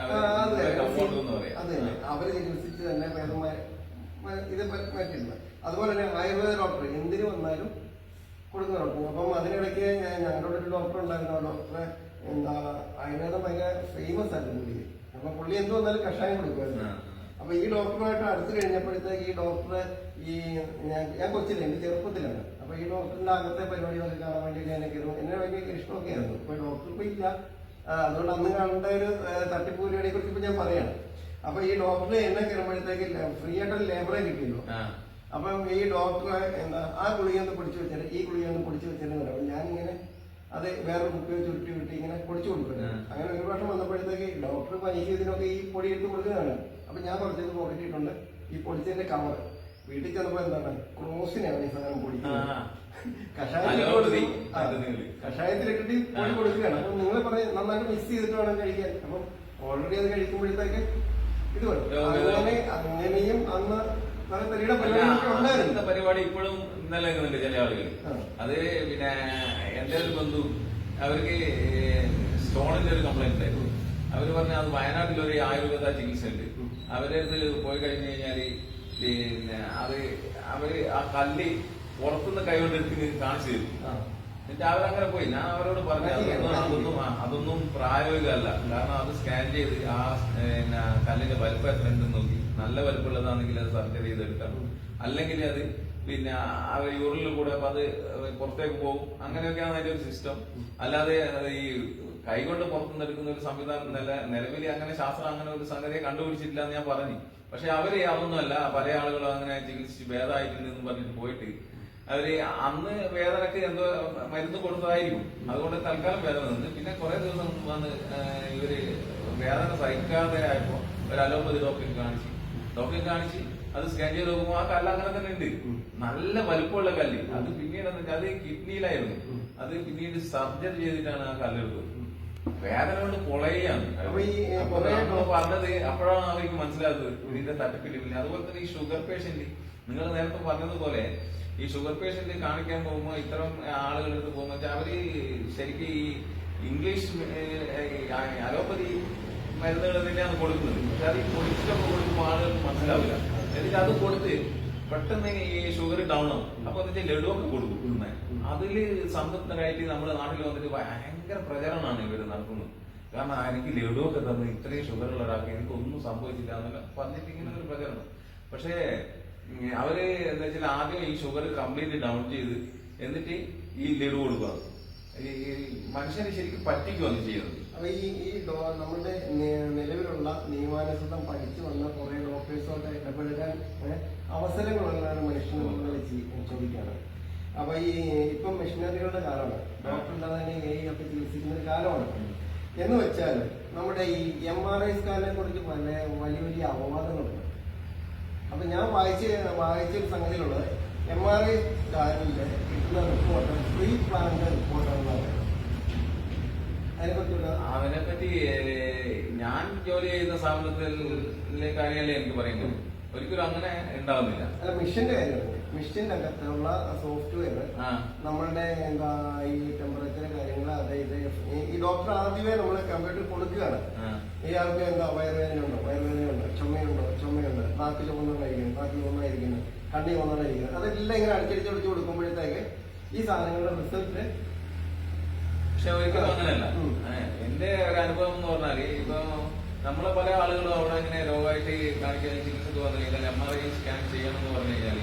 കമ്പൗണ്ട് എന്ന് പറയാം. അതെ അവർ ചികിത്സിച്ച് തന്നെ ഭേദമായ ഇത് പറ്റില്ല. അതുപോലെ തന്നെ ആയുർവേദ ഡോക്ടർ എന്തിനു വന്നാലും ഡോക്ടർ അപ്പം അതിനിടയ്ക്ക് ഞാൻ- ഞങ്ങളുടെ ഒരു ഡോക്ടർ ഉണ്ടായിരുന്നു. ആ ഡോക്ടറെ എന്താ ആയുർവേദം ഭയങ്കര ഫേമസ് ആയിരുന്നു പുള്ളി. അപ്പൊ പുള്ളി എന്ത് വന്നാലും കഷായം കൊടുക്കുമായിരുന്നു. അപ്പൊ ഈ ഡോക്ടറുമായിട്ട് അടുത്ത് കഴിഞ്ഞപ്പോഴത്തേക്ക് ഈ ഡോക്ടർ ഈ ഞാൻ ഞാൻ കൊച്ചില്ല എന്റെ ചെറുപ്പത്തിലാണ്. അപ്പൊ ഈ ഡോക്ടറിന്റെ അകത്തെ പരിപാടികളൊക്കെ കാണാൻ വേണ്ടിയിട്ട് ഞാൻ എന്നെ ഭയങ്കര ഇഷ്ടമൊക്കെ ആയിരുന്നു. ഇപ്പൊ ഡോക്ടർ ഇപ്പൊ ഇല്ല. അതുകൊണ്ട് അന്ന് കാണേണ്ട ഒരു തട്ടിപ്പ് പരിപാടിയെ കുറിച്ച് ഇപ്പൊ ഞാൻ പറയാണ്. അപ്പൊ ഈ ഡോക്ടർ എന്നെ കയറുമ്പോഴത്തേക്ക് ഫ്രീ ആയിട്ടൊരു ലേബറെ കിട്ടിയല്ലോ. അപ്പം ഈ ഡോക്ടർ എന്താ ആ ഗുളിക ഒന്ന് പൊടിച്ചു വെച്ചാൽ ഈ ഗുളിക ഒന്ന് പൊടിച്ചു വെച്ചാൽ പറയും ഞാനിങ്ങനെ അത് വേറെ കുപ്പി വെച്ച് ഉരുട്ടി വിട്ട് ഇങ്ങനെ പൊടിച്ചു കൊടുക്കും ഉം. അങ്ങനെ ഒരു പ്രാവശ്യം വന്നപ്പോഴത്തേക്ക് ഡോക്ടർ പനിക്ക് ഇതിനൊക്കെ ഈ പൊടി എടുത്ത് കൊടുക്കുന്നതാണ്. അപ്പൊ ഞാൻ കുറച്ചത് പൊടിച്ചിട്ടുണ്ട് ഈ പൊടിച്ചതിന്റെ കവർ വീട്ടിൽ ചെന്നപ്പോൾ എന്താണ് ക്രോസിനാണ് ഈ സാധനം പൊടിക്കുന്നത്. ആ. കഷായത്തിൽ മരുന്നുകൾ. കഷായത്തിലിട്ടിട്ട് പൊടി കൊടുക്കുകയാണ്. അപ്പൊ നിങ്ങൾ പറയും നന്നായിട്ട് മിക്സ് ചെയ്തിട്ട് വേണം കഴിക്കാൻ. അപ്പം ഓൾറെഡി അത് കഴിക്കുമ്പോഴത്തേക്ക് ഇത് വരും. അങ്ങനെ അങ്ങനെയും അന്ന് അങ്ങനത്തെ പരിപാടി? ഇപ്പോഴും നിലനിൽക്കുന്നുണ്ട് ചില ആളുകൾ. അത് പിന്നെ എന്റെ ഒരു ബന്ധു അവർക്ക് സ്റ്റോണിന്റെ ഒരു കംപ്ലൈന്റ് ഉണ്ടായിരുന്നു. അവർ പറഞ്ഞ അത് വയനാട്ടിൽ ഒരു ആയുർവേദ ചികിത്സ ഉണ്ട് അവരെ അടുത്ത് പോയി കഴിഞ്ഞു കഴിഞ്ഞാൽ പിന്നെ അത് അവർ ആ കല്ല് പുറത്തുനിന്ന് കൈകൊണ്ട് എടുത്ത് കാണിച്ചു തരും. എന്നിട്ട് അവരങ്ങനെ പോയി. ഞാൻ അവരോട് പറഞ്ഞു അതൊന്നും അതൊന്നും അതൊന്നും പ്രായോഗികമല്ല. കാരണം അത് സ്കാൻ ചെയ്ത് ആ പിന്നെ കല്ലിന്റെ വലുപ്പം എത്ര ഉണ്ടെന്ന് നോക്കി. നല്ല വലുപ്പമുള്ളതാണെങ്കിൽ അത് സർജറി ചെയ്തെടുക്കാം. അല്ലെങ്കിൽ അത് പിന്നെ അവർ യൂറിനിൽ കൂടെ അപ്പൊ അത് പുറത്തേക്ക് പോകും. അങ്ങനെയൊക്കെയാണ് അതിന്റെ ഒരു സിസ്റ്റം അല്ലാതെ ഈ കൈകൊണ്ട് പുറത്തുനിന്ന് എടുക്കുന്ന ഒരു സംവിധാനം നില നിലവിൽ അങ്ങനെ ശാസ്ത്രം അങ്ങനെ ഒരു സംഗതിയെ കണ്ടുപിടിച്ചിട്ടില്ല എന്ന് ഞാൻ പറഞ്ഞു. പക്ഷെ അവർ അതൊന്നുമല്ല പല ആളുകളും അങ്ങനെ ചികിത്സിച്ച് ഭേദമായിട്ടില്ലെന്ന് പറഞ്ഞിട്ട് പോയിട്ട് അവർ അന്ന് വേദനക്ക് എന്തോ മരുന്ന് കൊടുത്തതായിരിക്കും. അതുകൊണ്ട് തൽക്കാലം വേദന നിന്ന് പിന്നെ കുറെ ദിവസം വന്ന് ഇവർ വേദന സഹിക്കാതെ ആയപ്പോ ഒരു അലോപ്പതി ഡോക്ടറെ കാണിച്ച് ഡോക്ടറെ കാണിച്ച് അത് സ്കാൻ ചെയ്ത് നോക്കുമ്പോൾ ആ കല്ല് അങ്ങനെ തന്നെ ഉണ്ട്. നല്ല വലുപ്പമുള്ള കല്ല്. അത് പിന്നീട് അത് കിഡ്നിയിലായിരുന്നു. അത് പിന്നീട് സർജറി ചെയ്തിട്ടാണ് ആ കല്ലെടുത്തത് വേദന കൊണ്ട് പൊളയാണ് പറഞ്ഞത് അപ്പോഴാണ് അവർക്ക് മനസ്സിലാകുന്നത് ഇതിന്റെ തട്ടിപ്പിടിപ്പില്ല അതുപോലെ തന്നെ ഈ ഷുഗർ പേഷ്യന്റ്. നിങ്ങൾ നേരത്തെ പറഞ്ഞതുപോലെ ഈ ഷുഗർ പേഷ്യന്റ് കാണിക്കാൻ പോകുമ്പോൾ ഇത്തരം ആളുകളുടെ അടുത്ത് പോകുമ്പോൾ അവർ അവർ ശരിക്കും ഈ ഇംഗ്ലീഷ് അലോപ്പതി മരുന്നുകൾ തന്നെയാണ് കൊടുക്കുന്നത്. പക്ഷെ അത് ഈ പൊടിച്ചൊക്കെ കൊടുക്കുമ്പോൾ ആളുകൾക്ക് മനസ്സിലാവില്ല. എന്നിട്ട് അത് കൊടുത്ത് പെട്ടെന്ന് ഈ ഷുഗർ ഡൗൺ ആവും. അപ്പൊ എന്നിട്ട് ഒക്കെ കൊടുക്കും. അതിൽ സംതൃപ്തരായിട്ട് നമ്മുടെ നാട്ടിൽ വന്നിട്ട് ഭയങ്കര പ്രചരണമാണ് ഇവർ നടക്കുന്നത് കാരണം എനിക്ക് ലഡുവൊക്കെ തന്നു ഇത്രയും ഷുഗർ ഉള്ള ഒരാൾക്ക് എനിക്ക് ഒന്നും സംഭവിച്ചില്ല എന്നല്ല പറഞ്ഞിട്ട് ഇങ്ങനെ ഒരു പ്രചരണം. പക്ഷേ അവർ എന്താ വെച്ചാൽ ആദ്യം ഈ ഷുഗർ കംപ്ലീറ്റ് ഡൗൺ ചെയ്ത് എന്നിട്ട് ഈ ലഡു കൊടുക്കുക. ഈ മനുഷ്യനെ ശരിക്കും പറ്റിക്കുകയാണ് ചെയ്യുന്നത്. അപ്പൊ ഈ ഈ നമ്മുടെ നിലവിലുള്ള നിയമാനുസൃതം പഠിച്ചു വന്ന കുറെ ഡോക്ടേഴ്സോട്ട് ഇടപെടാൻ അവസരങ്ങളുള്ളതാണ് മനുഷ്യനെ ചോദിക്കാറ് അപ്പൊ ഈ ഇപ്പം മെഷീനറികളുടെ കാലമാണ്. ഡോക്ടർ ഇല്ലാതെ ഏ ഒക്കെ ചികിത്സിക്കുന്ന ഒരു കാലമാണ്. എന്ന് വെച്ചാൽ നമ്മുടെ ഈ എം ആർ ഐ സ്കാനിനെ കുറിച്ച് പല വലിയ വലിയ അപവാദങ്ങളുണ്ട്. അപ്പൊ ഞാൻ വായിച്ച വായിച്ച ഒരു സംഗതിയിലുള്ളത് എം ആർ ഐ സ്കാനിന്റെ കിട്ടുന്ന റിപ്പോർട്ട് ഫ്രീ പ്ലാനിന്റെ റിപ്പോർട്ടാണെന്ന് പറയുന്നത്. അതിനെപ്പറ്റി ഞാൻ ജോലി ചെയ്യുന്ന സ്ഥാപനത്തിലെ കാര്യമല്ലേ എനിക്ക് പറയുന്നത്? ഒരിക്കലും അങ്ങനെ ഉണ്ടാവുന്നില്ല. അല്ല മെഷീന്റെ കാര്യമാണ് മെഷീന്റെ അകത്തുള്ള സോഫ്റ്റ്വെയർ നമ്മളുടെ എന്താ ഈ ടെമ്പറേച്ചർ കാര്യങ്ങൾ അതായത് ഈ- ഡോക്ടർ ആദ്യമേ നമ്മൾ കമ്പ്യൂട്ടർ കൊടുക്കുകയാണ്. ഇയാൾക്ക് എന്താ വയറുവേദനയുണ്ടോ വയറുവേദനയുണ്ടോ ചുമയുണ്ടോ? ചുമയുണ്ട്. നാക്ക് ചുമന്നതായിരിക്കുന്നു നാക്ക് ചുമന്നായിരിക്കുന്നു കണ്ണി ചുമന്നതായിരിക്കുന്നു അതെല്ലാം ഇങ്ങനെ അടിച്ചടിച്ച് അടിച്ച് കൊടുക്കുമ്പോഴത്തേക്ക് ഈ സാധനങ്ങളുടെ റിസൾട്ട് പക്ഷെ ഒരിക്കലും അങ്ങനെയല്ല. എന്റെ ഒരു അനുഭവം എന്ന് പറഞ്ഞാൽ ഇപ്പൊ നമ്മളെ പല ആളുകളും അവിടെ ഇങ്ങനെ രോഗമായിട്ട് കാണിക്കാൻ ചികിത്സക്ക് വന്നു കഴിഞ്ഞാൽ എം ആർ ഐ സ്കാൻ ചെയ്യണം എന്ന് പറഞ്ഞു കഴിഞ്ഞാൽ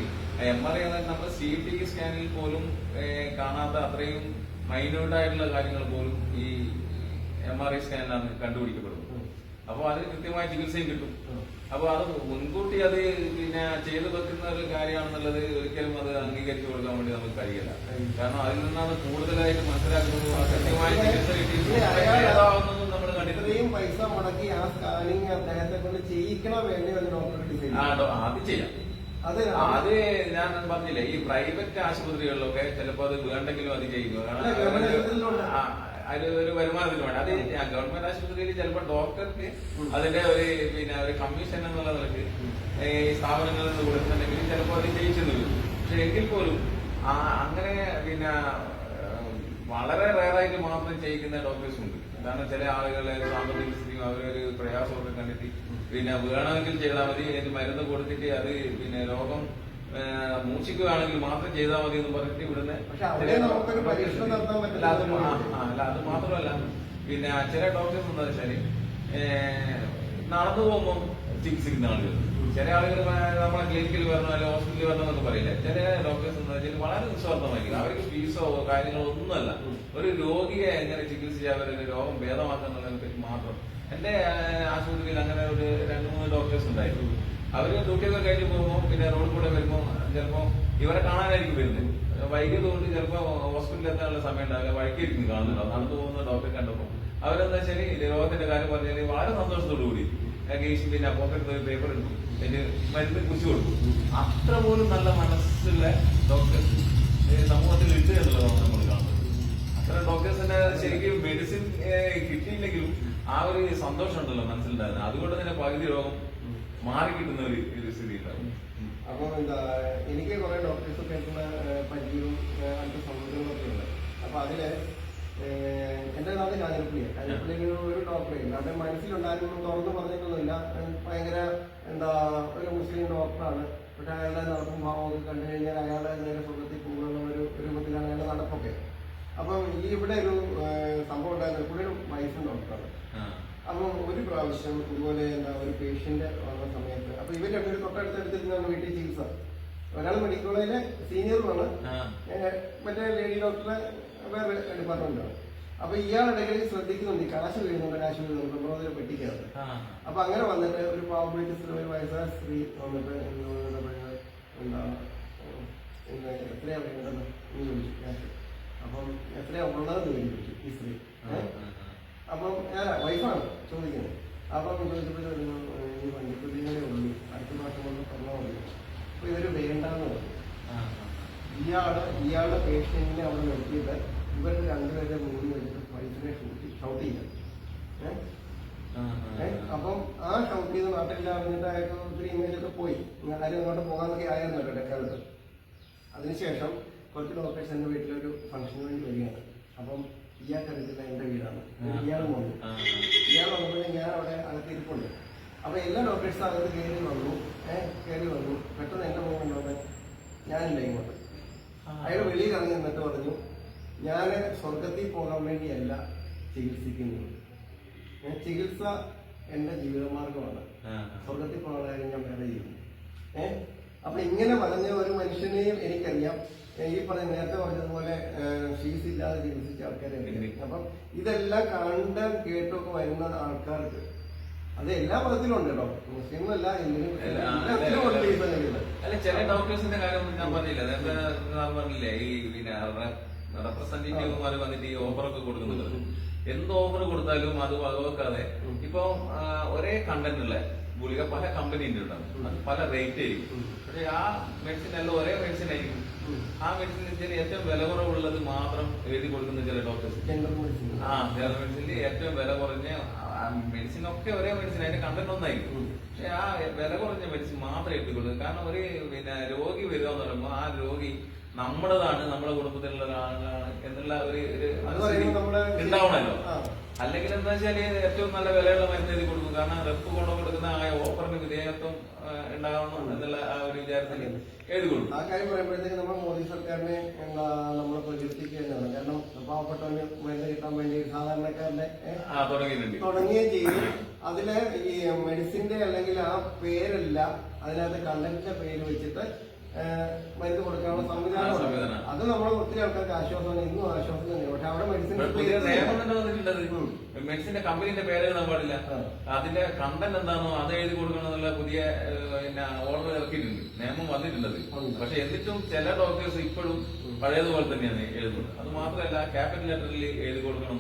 എം ആർ ഐ അതായത് നമ്മുടെ സി ടി സ്കാനിൽ പോലും കാണാത്ത അത്രയും മൈന്യൂട്ട് ആയിട്ടുള്ള കാര്യങ്ങൾ പോലും ഈ എം ആർ ഐ സ്കാനിലാണ് കണ്ടുപിടിക്കപ്പെടുന്നത്. അപ്പൊ അത് കൃത്യമായ ചികിത്സയും കിട്ടും. അപ്പൊ അത് മുൻകൂട്ടി അത് പിന്നെ ചെയ്തു വെക്കുന്ന ഒരു കാര്യമാണെന്നുള്ളത് ഒരിക്കലും അത് അംഗീകരിച്ചു കൊടുക്കാൻ വേണ്ടി നമുക്ക് കഴിയില്ല. കാരണം അതിൽ നിന്നാണ് കൂടുതലായിട്ട് മനസ്സിലാക്കുന്നത് കൃത്യമായ ചികിത്സ കിട്ടി ഇത്രയും പൈസ മുടക്കി ആ സ്കാനിങ് അദ്ദേഹത്തെ കൊണ്ട് ചെയ്യിക്കണോ വേണ്ടി ഡോക്ടർ അത് ചെയ്യാം. അത് അത്. ഞാൻ പറഞ്ഞില്ലേ ഈ പ്രൈവറ്റ് ആശുപത്രികളിലൊക്കെ ചിലപ്പോ അത് വേണ്ടെങ്കിലും അത് ചെയ്യും കാരണം അല്ല, ഗവൺമെന്റ് ആശുപത്രിയിലുണ്ട്. ആ, അത് ഒരു വരുമാനത്തിന് വേണ്ട അത് ഗവൺമെന്റ് ആശുപത്രിയിൽ ചിലപ്പോൾ ഡോക്ടർക്ക് അതിന്റെ ഒരു പിന്നെ ഒരു കമ്മീഷൻ എന്നുള്ള നിലയ്ക്ക് ഈ സ്ഥാപനങ്ങളിൽ നിന്ന് കൊടുക്കുന്നുണ്ടെങ്കിൽ ചിലപ്പോൾ അത് ജയിച്ചു വരും. പക്ഷെ എങ്കിൽ പോലും അങ്ങനെ പിന്നെ വളരെ റയറായിട്ട് മാത്രം ചെയ്യിക്കുന്ന ഡോക്ടേഴ്സ് ഉണ്ട്. കാരണം ചില ആളുകളെ സാമ്പത്തിക സ്ഥിതി അവരൊരു പ്രയാസമൊക്കെ കണ്ടെത്തി. പിന്നെ വേണമെങ്കിൽ ചെയ്താൽ മതി അതിന് മരുന്ന് കൊടുത്തിട്ട് അത് പിന്നെ രോഗം മൂച്ചിക്കുകയാണെങ്കിൽ മൂർച്ഛിക്കുകയാണെങ്കിൽ മാത്രം ചെയ്താൽ മതി എന്ന് പറഞ്ഞിട്ട് ഇവിടുന്ന്. അല്ല, അത് മാത്രമല്ല. പിന്നെ ചില ഡോക്ടേഴ്സ് എന്താ വെച്ചാൽ നടന്നു പോകുമ്പോൾ ചികിത്സിക്കുന്ന ആളുകൾ ചില ആളുകൾ നമ്മളെ ക്ലിനിക്കിൽ വരണം അല്ലെങ്കിൽ ഹോസ്പിറ്റലിൽ വരണം എന്നൊക്കെ പറയില്ല. ചില ഡോക്ടേഴ്സ് എന്ന് വെച്ചാൽ വളരെ നിസ്വാർത്ഥമായിരിക്കും. അവർക്ക് ഫീസോ കാര്യങ്ങളോ ഒന്നുമല്ല. ഒരു രോഗിയെ എങ്ങനെ ചികിത്സിച്ച് അവരുടെ രോഗം പറ്റി മാത്രം. എന്റെ ആശുപത്രിയിൽ അങ്ങനെ ഒരു രണ്ട് മൂന്ന് ഡോക്ടേഴ്സ് ഉണ്ടായിരുന്നു. അവർ ഡ്യൂട്ടിയൊക്കെ കഴിഞ്ഞ് പോകുമ്പോൾ പിന്നെ റോഡിൽ കൂടെ വരുമ്പോൾ ചിലപ്പോൾ ഇവരെ കാണാനായിരിക്കും വരുന്നത്. വൈകിയത് കൊണ്ട് ചിലപ്പോൾ ഹോസ്പിറ്റലിൽ എത്താനുള്ള സമയം ഉണ്ടാവില്ല. വഴിക്കായിരിക്കും കാണുന്നുണ്ടോ നടന്നു പോകുന്ന ഡോക്ടറെ കണ്ടപ്പോൾ അവരെന്താ ഈ രോഗത്തിന്റെ കാര്യം പറഞ്ഞാൽ വളരെ സന്തോഷത്തോടു കൂടി കേസ് പിന്നെ പോക്കറ്റ് ഒരു പേപ്പർ എടുക്കും അതിന് മരുന്ന് കുറിച്ച് കൊടുക്കും അത്ര പോലും നല്ല മനസ്സുള്ള ഡോക്ടേഴ്സ് സമൂഹത്തിൽ ഇട്ട് എന്നുള്ളതാണ് നമ്മൾ കാണുന്നത്. അത്ര ഡോക്ടേഴ്സിന്റെ ശരിക്കും മെഡിസിൻ കിട്ടിയില്ലെങ്കിലും ആ ഒരു സന്തോഷം ഉണ്ടല്ലോ മനസ്സിലുണ്ടായിരുന്നത് അതുകൊണ്ട് തന്നെ പകുതി രോഗം മാറി കിട്ടുന്ന ഒരു ഒരു സ്ഥിതി ഉണ്ടാവും അപ്പൊ എന്താ എനിക്ക് കുറെ ഡോക്ടേഴ്സ് ഒക്കെ ആയിട്ടുള്ള ഏഹ്, പരിചയവും അടുത്ത സൗഹൃദങ്ങളൊക്കെ ഉണ്ട്. അപ്പൊ അതിൽ എന്റെ നാട് കാഞ്ഞിരപ്പള്ളിയാണ് കാഞ്ഞിരപ്പള്ളിയിൽ ഒരു ഡോക്ടറെ ഉണ്ട് അവരുടെ മനസ്സിലുണ്ടായിരുന്നു തുറന്നു പറഞ്ഞിട്ടൊന്നുമില്ല. ഭയങ്കര എന്താ ഒരു മുസ്ലിം ഡോക്ടറാണ് പക്ഷെ അയാളുടെ നടപ്പും ഭാവമൊക്കെ കണ്ടു കഴിഞ്ഞാൽ അയാളെ നേരെ സുഖത്തിൽ പോകുന്ന ഒരു രൂപത്തിലാണ് അയാളുടെ നടപ്പൊക്കെ. അപ്പം ഈ ഇവിടെ ഒരു സംഭവം ഉണ്ടായിരുന്നു. പുള്ളിയുടെ വൈഫും ഡോക്ടറാണ്. അപ്പം ഒരു പ്രാവശ്യം ഇതുപോലെ എന്താ ഒരു പേഷ്യന്റ് വന്ന സമയത്ത് അപ്പൊ ഇവർ രണ്ടുപേരും തൊട്ടടുത്തടുത്തിരുന്നാണ് വീട്ടിൽ ചികിത്സ. ഒരാൾ മെഡിക്കൽ കോളേജിലെ സീനിയറുമാണ് മറ്റേ ലേഡി ഡോക്ടറെ വേറെ ഡിപ്പാർട്ട്മെന്റാണ് അപ്പൊ ഇയാൾ ഇടയ്ക്കിടയ്ക്ക് ശ്രദ്ധിക്കുന്നുണ്ട്. ഈ കാശ് വീഴുന്നുണ്ട് കാശ് വീഴുന്നുണ്ട് നമ്മളൊരു പെട്ടിക്കകത്ത് ആ. അപ്പൊ അങ്ങനെ വന്നിട്ട് ഒരു പാവപ്പെട്ട സ്ത്രീ ഒരു വയസ്സായ സ്ത്രീ വന്നിട്ട് എന്താ എത്രയാ വേണ്ടത് എന്ന് ചോദിച്ചു. അപ്പം എത്രയാ ഉള്ളതെന്ന് ചോദിച്ചു ഈ സ്ത്രീ. അപ്പം വൈഫാണ് ചോദിക്കുന്നത്. അപ്പം ചോദിച്ചപ്പോൾ ഈ വണ്ടിക്കുതികളെ ഉള്ളൂ. അടുത്ത മാസം കൊണ്ട് പറഞ്ഞാൽ മതി. അപ്പൊ ഇവർ വേണ്ടെന്ന് പറഞ്ഞു. ഇയാൾ ഇയാളുടെ പേഷ്യന്റിനെ അവിടെ നിർത്തിയിട്ട് ഇവർ രണ്ടുപേരെ മൂന്ന് വെച്ചിട്ട് വൈഫിനെ ഷൂട്ട് ഷൗട്ട് ചെയ്യാം. അപ്പം ആ ഷൗട്ട് ചെയ്ത് നാട്ടിൽ അറിഞ്ഞിട്ട് അയാൾക്ക് ഒത്തിരി ഇമേജ് ഒക്കെ പോയി. ആരും അങ്ങോട്ട് പോകാന്നൊക്കെ ആയിരുന്നു ഇടക്കാലത്ത് അതിനുശേഷം കുറച്ച് ഡോക്ടേഴ്സ് എന്റെ വീട്ടിലൊരു ഫംഗ്ഷന് വേണ്ടി വരികയാണ്. അപ്പം ഇയാൾക്ക് അറിയത്തില്ല എന്റെ വീടാണ്. ഇയാൾ വന്നു. ഇയാൾ വന്നപ്പോഴേ ഞാൻ അവിടെ അകത്ത് ഇരിപ്പുണ്ട്. അപ്പൊ എല്ലാ ഡോക്ടേഴ്സും അകത്ത് കയറി വന്നു. ഏഹ് കയറി വന്നു. പെട്ടെന്ന് എന്റെ മോൻ ഉണ്ടോ ഞാനില്ല ഇങ്ങോട്ട്. അയാൾ വെളിയിൽ ഇറങ്ങി നിന്നിട്ട് പറഞ്ഞു ഞാൻ സ്വർഗത്തിൽ പോകാൻ വേണ്ടിയല്ല ചികിത്സിക്കുന്നത്. ഞാൻ ചികിത്സ എന്റെ ജീവിതമാർഗമാണ്. സ്വർഗത്തിൽ പോകാൻ ഞാൻ വേറെ ചെയ്യുന്നു ഏഹ് അപ്പൊ ഇങ്ങനെ പറഞ്ഞ ഒരു മനുഷ്യനെയും എനിക്കറിയാം. ഈ പറഞ്ഞ നേരത്തെ പറഞ്ഞതുപോലെ ഫീസ് ഇല്ലാതെ ചികിത്സിച്ച ആൾക്കാരെ. അപ്പം ഇതെല്ലാം കണ്ട് കേട്ടൊക്കെ വരുന്ന ആൾക്കാർക്ക് അത് എല്ലാ മതത്തിലും ഉണ്ട് കേട്ടോ. മുസ്ലിം അല്ല ചില ഡോക്ടേഴ്സിന്റെ കാര്യം ഞാൻ പറഞ്ഞില്ല. പറഞ്ഞില്ലേ ഈ പിന്നെ റെപ്രസെന്റേറ്റീവുമാർ വന്നിട്ട് ഈ ഓഫറൊക്കെ കൊടുക്കുന്നുണ്ട് എന്ത് ഓഫർ കൊടുത്താലും അത് വകവെക്കാതെ ഇപ്പൊ ഒരേ കണ്ടന്റ് ഉള്ള ഗുളിക പല കമ്പനിന്റെ ഉണ്ടാവും. അത് പല റേറ്റ് ആയിരിക്കും. പക്ഷെ ആ മെഡിസിൻ അല്ല ഒരേ മെഡിസിൻ ആയിരിക്കും. ആ മെഡിസിൻ ഏറ്റവും വില കുറവുള്ളത് മാത്രം എഴുതി കൊടുക്കുന്ന ചില ഡോക്ടേഴ്സ് ആ ജനറൽ മെഡിസിനിൽ ഏറ്റവും വില കുറഞ്ഞ മെഡിസിൻ ഒക്കെ ഒരേ മെഡിസിൻ അതിന്റെ കണ്ടന്റ് ഒന്നായിരിക്കും. പക്ഷെ ആ വില കുറഞ്ഞ മെഡിസിൻ മാത്രമേ എടുത്തുള്ളൂ. കാരണം ഒരു പിന്നെ രോഗി വരിക എന്ന് പറയുമ്പോൾ ആ രോഗി നമ്മുടേതാണ് നമ്മുടെ കുടുംബത്തിലുള്ളതാണ് ഒരാളാണ് എന്നുള്ള ഒരു ഉണ്ടാവണല്ലോ. അല്ലെങ്കിൽ എന്താ വെച്ചാൽ ഏറ്റവും നല്ല വിലയുള്ള മരുന്ന് എഴുതി കൊടുക്കും. കാരണം റെപ്പ് കൊണ്ട് കൊടുക്കുന്ന ആ ഓഫറിന് വിധേയത്വം ഉണ്ടാവണം എന്നുള്ള ആ ഒരു വിചാരത്തിൽ എഴുതി കൊടുക്കും. ആ കാര്യം പറയുമ്പോഴത്തേക്ക് നമ്മൾ മോദി സർക്കാരിനെ നമ്മൾ പ്രചരിപ്പിക്കുകയാണ് കാരണം പാവപ്പെട്ടവന് മരുന്ന് കിട്ടാൻ വേണ്ടി സാധാരണക്കാരനെ തുടങ്ങുകയും ചെയ്യും. അതിൽ ഈ മെഡിസിന്റെ അല്ലെങ്കിൽ ആ പേരല്ല അതിനകത്ത് കണ്ടന്റിന്റെ പേര് വെച്ചിട്ട് മരുന്ന് കൊടുക്കാനുള്ള സംവിധാനം അത് നമ്മൾ ഒത്തിരി ആൾക്കാർക്ക് ആശ്വാസമാണ് ഇന്നും ആശ്വാസം തന്നെയാണ് പക്ഷെ അവിടെ മെഡിസിൻ തന്നെ മെഡിസിന്റെ കമ്പനിന്റെ പേര് എഴുതാൻ പാടില്ല. അതിന്റെ കണ്ടന്റ് എന്താണോ അത് എഴുതി കൊടുക്കണം എന്നുള്ള പുതിയ ഓർഡർ ഇറക്കിയിട്ടുണ്ട്. നിയമം വന്നിട്ടുണ്ടത് പക്ഷെ എന്നിട്ടും ചില ഡോക്ടേഴ്സ് ഇപ്പോഴും പഴയതുപോലെ തന്നെയാണ് എഴുതുന്നത്. അത് മാത്രമല്ല ക്യാപിറ്റൽ ലെറ്ററിൽ എഴുതി കൊടുക്കണം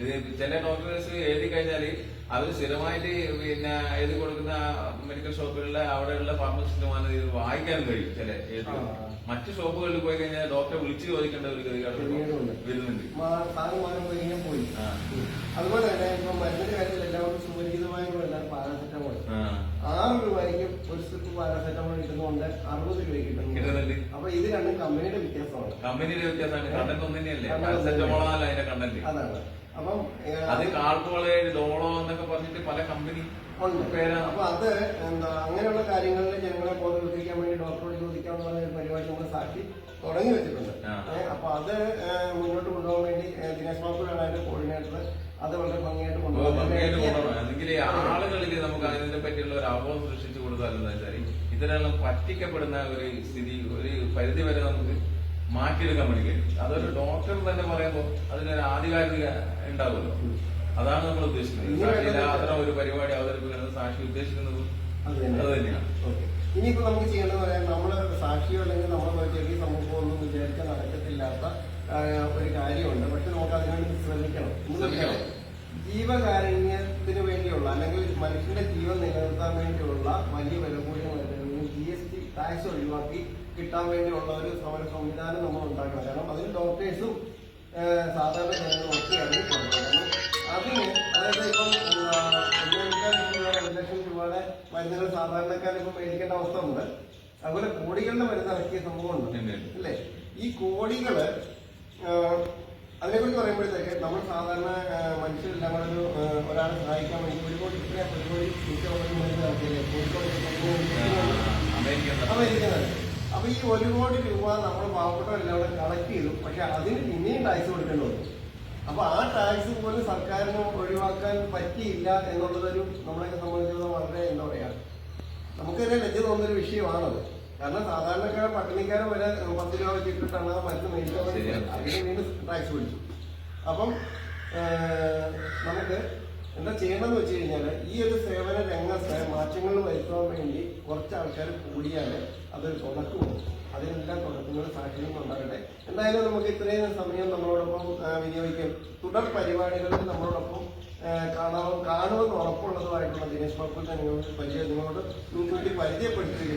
ഇത് ചില ഡോക്ടേഴ്സ് എഴുതി കഴിഞ്ഞാൽ അവർ സ്ഥിരമായിട്ട് പിന്നെ എഴുതി കൊടുക്കുന്ന മെഡിക്കൽ ഷോപ്പുകളിലെ അവിടെയുള്ള ഫാർമസിസ്റ്റുമാർ ഇത് വായിക്കാൻ കഴിയും ചില. മറ്റു ഷോപ്പുകളിൽ പോയി കഴിഞ്ഞാൽ ഡോക്ടറെ വിളിച്ച് ചോദിക്കേണ്ട ഒരു ഗതികേട് ഗതികേടുണ്ട്. വരുന്നുണ്ട്. പോയി അതുപോലെ തന്നെ ഇപ്പൊ മരുന്നിന്റെ കാര്യത്തിൽ എല്ലാവരും സുപരിചിതമായിട്ടുള്ള പാരാസെറ്റമോൾ. ആറ് രൂപയ്ക്ക് ഒരു സ്ട്രിപ്പ് പാരാസെറ്റമോൾ കിട്ടുന്നതുകൊണ്ട് അറുപത് രൂപയ്ക്ക് കിട്ടുന്നു കിട്ടുന്നുണ്ട്. അപ്പൊ ഇത് രണ്ടും കമ്പനിയുടെ വ്യത്യാസമാണ്. കമ്പനിയുടെ വ്യത്യാസമാണ്. കണ്ടന്റ് ഒന്നും തന്നെയല്ലേ അതിന്റെ കണ്ടന്റ്. അതാണ്. അപ്പം അത് കാർപ്പോൾ ഡോളോ എന്നൊക്കെ പറഞ്ഞിട്ട് പല കമ്പനി അപ്പൊ അത് എന്താ അങ്ങനെയുള്ള കാര്യങ്ങളിൽ ജനങ്ങളെ ബോധവൽക്കരിക്കാൻ വേണ്ടി ഡോക്ടറോട് ചോദിക്കാന്ന് പറഞ്ഞ പരിപാടി നമ്മൾ സാക്ഷി തുടങ്ങി വെച്ചിട്ടുണ്ട്. അപ്പൊ അത് മുന്നോട്ട് കൊണ്ടുപോകാൻ വേണ്ടി ദിനേശ് ബാബുരാണ് അതിന്റെ കോർഡിനേറ്റർ അത് വളരെ ഭംഗിയായിട്ട് കൊണ്ടുപോകും ആളുകളിൽ നമുക്ക് അതിനെ പറ്റിയുള്ള ഒരു അവബോധം സൃഷ്ടിച്ചു കൊടുത്താലെന്ന് വെച്ചാൽ ഇത്തരം പറ്റിക്കപ്പെടുന്ന ഒരു സ്ഥിതി ഒരു പരിധി വരെ നമുക്ക് മാറ്റിയെടുക്കാൻ വേണ്ടി കഴിയും. അതൊരു ഡോക്ടർ തന്നെ പറയുമ്പോൾ അതിനൊരു ആധികാരിക ഉണ്ടാവുമല്ലോ. അതാണ് നമ്മൾ ഉദ്ദേശിക്കുന്നത്. അത്തരം ഒരു പരിപാടി അവതരിപ്പിക്കുന്നത് സാക്ഷി ഉദ്ദേശിക്കുന്നത് അത് തന്നെ. അത് തന്നെയാണ്. ഇനിയിപ്പോ നമുക്ക് ചെയ്യേണ്ടത് പറയാൻ നമ്മൾ സാക്ഷിയോ അല്ലെങ്കിൽ നമ്മൾ ചെറിയ സമൂഹം ഒന്നും വിചാരിക്കാൻ നടക്കത്തില്ലാത്ത ഒരു കാര്യമുണ്ട്. പക്ഷെ നമുക്ക് അതിനുവേണ്ടി ശ്രമിക്കണം. ശ്രമിക്കണം. ജീവകാരുണ്യത്തിന് വേണ്ടിയുള്ള അല്ലെങ്കിൽ മനുഷ്യന്റെ ജീവൻ നിലനിർത്താൻ വേണ്ടിയുള്ള വലിയ വില കൂടിയ ജി എസ് ടി ടാക്സ് ഒഴിവാക്കി കിട്ടാൻ വേണ്ടിയുള്ള ഒരു സമര സംവിധാനം നമ്മൾ ഉണ്ടാക്കണം കാരണം അതിൽ ഡോക്ടേഴ്സും സാധാരണ ജനങ്ങളും ഒക്കെ അതിന് അതായത് ഇപ്പം ഒരു ലക്ഷം രൂപയുടെ മരുന്നുകൾ സാധാരണക്കാർ ഇപ്പം മേടിക്കേണ്ട അവസ്ഥ ഉണ്ട് അതുപോലെ കോടികളുടെ മരുന്ന് ഇറക്കിയ സംഭവമുണ്ട് ഉണ്ട്. അല്ലേ ഈ കോടികൾ അതിനെക്കുറിച്ച് പറയുമ്പോഴത്തേക്ക് നമ്മൾ സാധാരണ മനുഷ്യരെല്ലാം കൂടെ ഒരു ഒരാളെ സഹായിക്കാൻ വേണ്ടി ഒരു കോടി ഒരു കോടി നൂറ്റി മരുന്ന് ഇറക്കിയില്ലേ കോഴിക്കോട് അമേരിക്കൻ അമേരിക്കൻ അപ്പൊ ഈ ഒരു കോടി രൂപ നമ്മൾ പാവപ്പെട്ടവരെല്ലാം കൂടെ കളക്ട് ചെയ്തു. പക്ഷെ അതിന് പിന്നെയും ടാക്സ് കൊടുക്കേണ്ടി വന്നു. അപ്പൊ ആ ടാക്സ് പോലും സർക്കാരിന് ഒഴിവാക്കാൻ പറ്റിയില്ല എന്നുള്ളതൊരു നമ്മളെ സംബന്ധിച്ചിടത്തോളം വളരെ എന്താ പറയാ നമുക്കൊരു ലജ്ജ തോന്നുന്നൊരു വിഷയമാണത്. കാരണം സാധാരണക്കാരെ പട്ടിണിക്കാരെ വരെ പത്ത് രൂപ വെച്ചിട്ടാണ് ആ മരുന്ന് മേടിക്കാൻ അതിന് വീണ്ടും ടാക്സ് പിടിച്ചു. അപ്പം നമുക്ക് എന്താ ചെയ്യണമെന്ന് വെച്ച് കഴിഞ്ഞാൽ ഈ ഒരു സേവന രംഗത്തെ മാറ്റങ്ങൾ വരുത്താൻ വേണ്ടി കുറച്ച് ആൾക്കാർ കൂടിയാൽ അതൊരു തുടക്കവും അതിനെല്ലാം തുടക്കങ്ങൾ സാഹചര്യങ്ങളും ഉണ്ടാകട്ടെ. എന്തായാലും നമുക്ക് ഇത്രയും സമയം നമ്മളോടൊപ്പം വിനിയോഗിക്കും. തുടർ പരിപാടികളിൽ നമ്മളോടൊപ്പം കാണാൻ കാണുമെന്ന് ഉറപ്പുള്ളതുമായിട്ടുള്ള ദിനേശ് ബാബു നിങ്ങളോട് പരിചയം നിങ്ങളോട് മുൻകൂട്ടി പരിചയപ്പെടുത്തുകയും